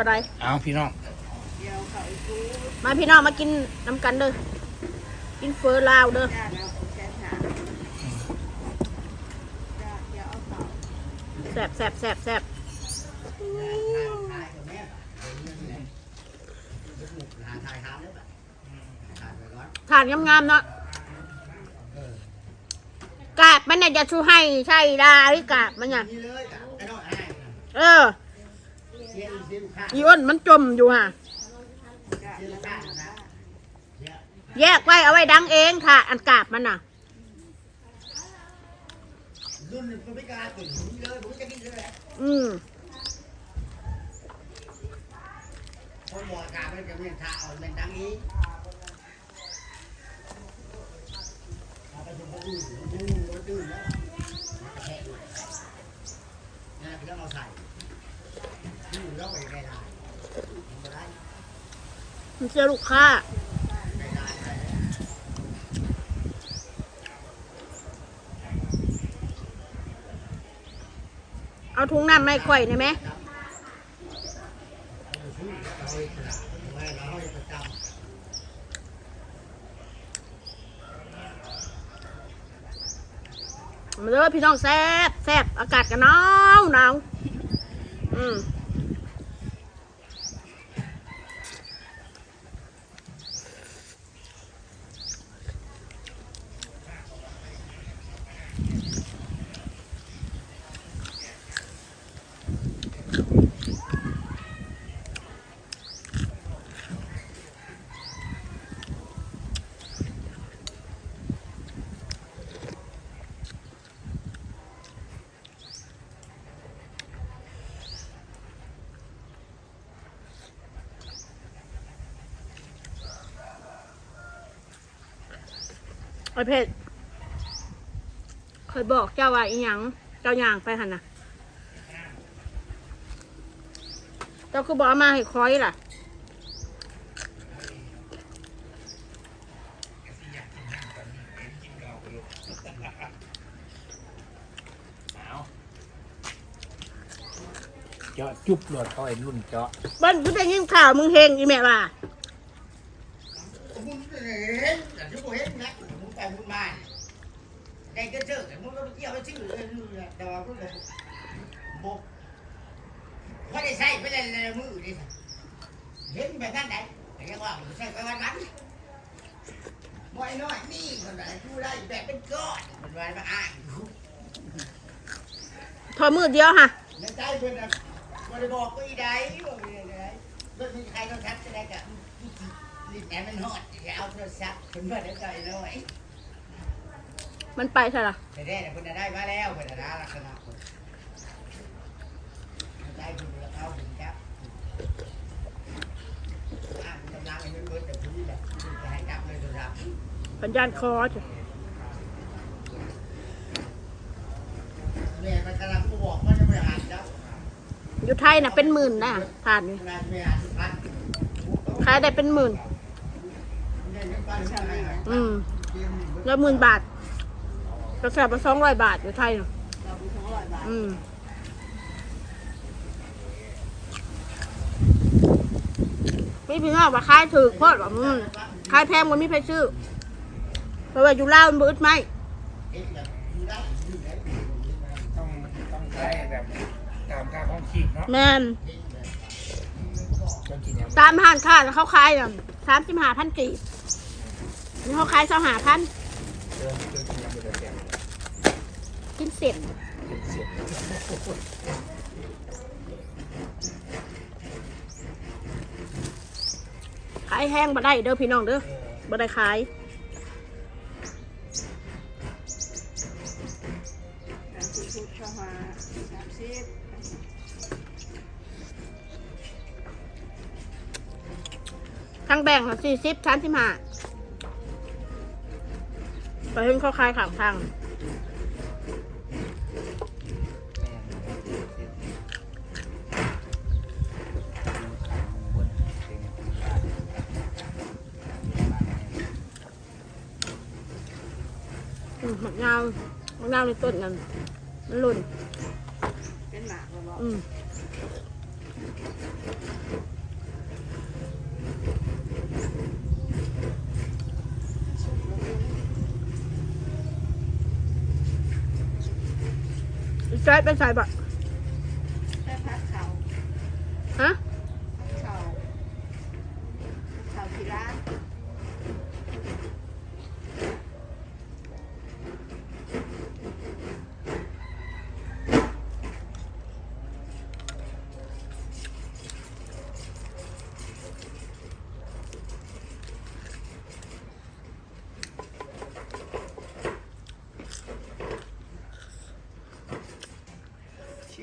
อะไรเอาพี่น้อง มาพี่น้องมากินน้ำกันเด้อ กินเฟอร์ลาวเด้อแซ่บแซ่บแซ่บแซ่บทานงามๆเนาะกาบมันเนี่ยจะชูให้ใช่ได้กาบมันเนี่ยเออ อีอ้นมันจมอยู่ฮะแยกไว้เอาไว้ดังเองค่ะ อันกาบมันน่ะรุ่นหนึ่งก็ไม่กล้าตื่นผมเลยผมจะกินเลยอืมผมบอกกาไม่จะเป็นท่าอ่อนเป็นดังนี้เอาไปถึงคนอื่นคนอื่นคนอื่นแล้วมันจะแพ้ด้วยนี่พี่ต้องเอาใส่ มันจะลูกค้าเอาถุงน้ำไม่ค่อยได้ไหมมาเลยพี่น้องแซ่บแซ่บอากาศกันหนาวหนาวอืม ไอเพชรเคยบอกเจ้าว่าอีหยังเจ้าย่างไปหันน่ะเจ้าคือบอกเอามาให้คอยล่ะเอาเจาะจุ๊บหลอดเขาไอ้รุ่นเจาะเบิ้ลกูได้ยินข่าวมึงเฮงอีแม่ว่า ผมเห็นแต่ที่ผมเห็นนะ ผมไปผมมาได้ก็เจอแต่ผมก็เที่ยวไปชื่อเลยแต่ว่าผมเลยบอกพอได้ใส่ไปเลยมือดิเห็นแบบนั้นไหนแต่ยังว่าใส่ไปวันนั้นบ่อยน้อยนี่คนไหนดูได้แบบเป็นก้อนมันวันมาอ่านทอมือเดียวฮะในใจเพื่อนนะบ่ได้บอกก็อีใดบอกอีใดรถมีใครต้องทักจะได้กับรีบแอนมันหอดอย่าเอาโทรศัพท์คนเพื่อนได้ใจน้อย มันไปใช่ละแต่ได้คนได้มาแล้วคนได้ลักษณะคนใจคุณเอาถึงครับอ่านกำลังให้มันเบิดแต่พื้นแบบจะให้จับเลยโทรศัพท์ปัญญาณคอจ้ะแม่มันกำลังบอกว่าจะไปหาจับอยู่ไทยน่ะเป็นหมื่นนะทานนี่าไปหาสิพันขายได้เป็นหมื่นเนี่ยยังไปใช่ไหม อืมแล้วหมื่นบาท กระแสละสองร้อยบาทอยู่ไทยเนาะอืมมีพี่น้องว่าขายถือเพราะว่าอืมขายแพงมันมีใครซื้อเพราะว่าอยู่ลาวมันบืดไหมต้องต้องใช้แบบตามค่าของขีดเนาะแมนต้องกินอย่างตามห้างค้าแล้วเขาขายอะสามสิบห้าพันกีบนี่เขาขายสองห้าพัน เดินเดินกินอย่างเดียวเดียว กินเสร็จขายแห้งบ่ได้เด้อพี่น้องเด้อบ่ได้ขายข้ามาสามสิบทั้งแบ่งสี่สิบชั้นสิบห้าไปเห็นเขาขายข้างทาง มะนาวมะนาวในต้นนั้นมันหล่นเป็นหมากเหรอบอกอืมใช้เป็นใส่บะ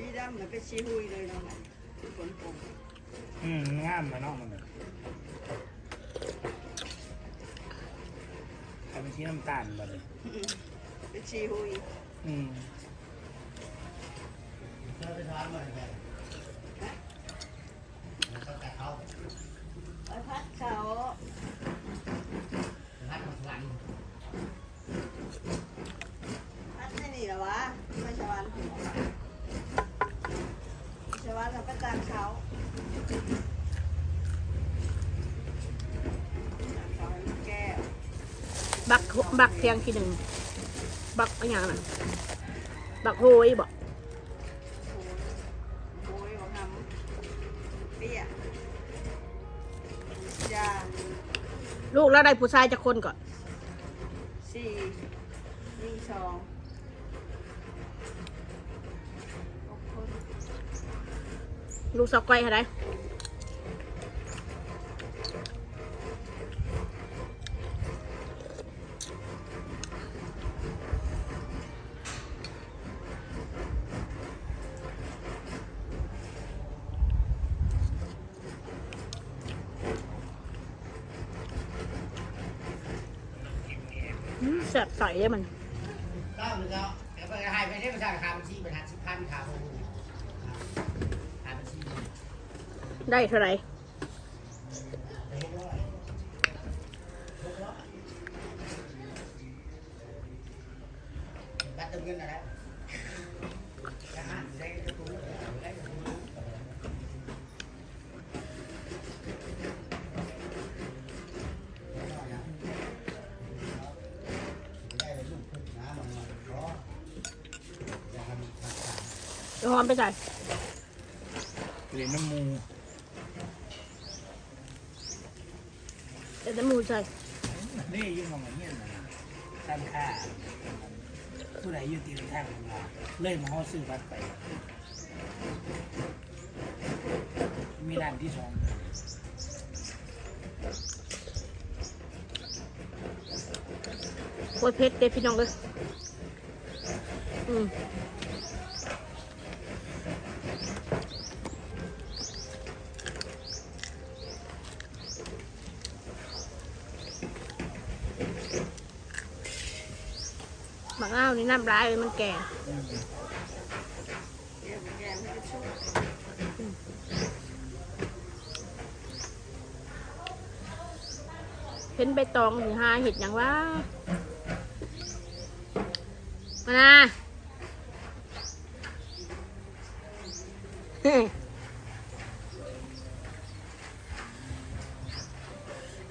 ชีดำเหมือนเป็นชี้หุยเลยเนาะมันฝนตกอืมงามมาเนาะมันเลยทำเป็นสีน้ำตาลมาเลยเป็นชี้หุยอืม เธอไปทำอะไรกันเขาแต่เขา ไปพักเขา พัดของหลัง พักที่นี่เหรอวะไม่ชวันชวันเราไปตามเขาตามเขาให้ลูกแก้ว บักบักเทียงที่หนึ่งบักอะไรอย่างน่ะบักโฮยบ่โอ้ยโอ้ยบอกทำเปี้ยยาลูกแล้วได้ผู้ชายจะคนก่อนสี่นี่สองหกคนลูกสาวก้อยเท่าไหร แสบใสเลยมันเล่าเลยเนาแต่ไปหายไปได้ภาษาคำบัญชีเป็นหันสิบพันขาโอ้โหหาบัญชีได้เท่าไหร่บัตรเติมเงินอะไรจะหาได้กระตุ้นได้กระตุ้นได้ลูกพึ่งน้ำมันเพราะอย่าทำสักการ เดี๋ยว หอมไปใส่เหรียญน้ำมูเดี๋ยวน้ำมูใส่นี่ยุ่งกับมันเนี่ยนะร้านค้าผู้ใดอยู่ตีนทางของเราเลยมาเขาซื้อบัตรไป มีร้านที่สองโคตรเผ็ดเด้พี่น้องเลยอืม บางอ้าวนี่น้ำร้ายเลยมันแก่เห็นใบตองสิหาเห็ดอย่างว่ามานะ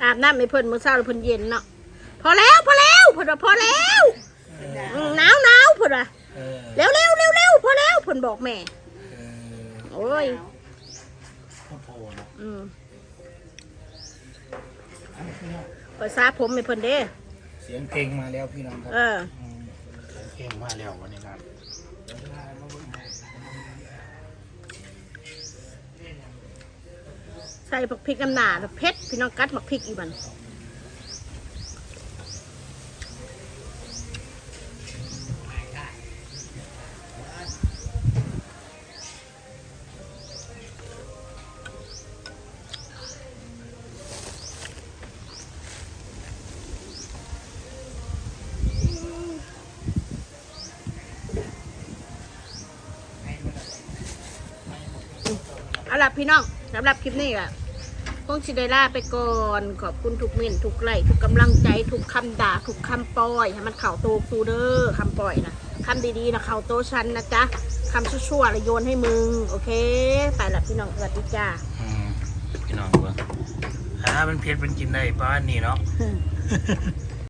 อาบน้ำไม่เพิ่นมื้อเช้าหรือเพิ่นเย็นเนาะพอแล้ว พอแล้วเพิ่นว่าพอแล้ว อออืมหนาวหนาวเพิ่นว่าเออเร็วเร็วเร็วเร็วพอแล้วเพิ่นบอกแม่ เออโอ้ย พ่อโพเนาะอืมอันนี้พี่น้องภาษาผมไม่เพิ่นเด้ เสียงเพลงมาแล้วพี่น้องครับเออ มเสียงเพลงมาแล้ววันนี้ครับใส่ผักพริกน้ำหนาเผ็ดพี่น้องกัดผักพริกอีกมัน เอาล่ะพี่น้องสำหรับคลิปนี้อะคงสิได้ลาไปก่อนขอบคุณทุกเมินทุกไลค์ทุกกำลังใจทุกคำด่าทุกคำปล่อยให้มันเข่าโตคูเดอร์คำปล่อยนะคำดีๆนะเข่าโตชันนะจ๊ะคำชั่วๆละโยนให้มึง โอเค ไปละพี่น้องสวัสดีจ้าอืมพี่น้องเบิ่งอ่ามันเพียรเป็นกินได้ป้านนี่เนาะ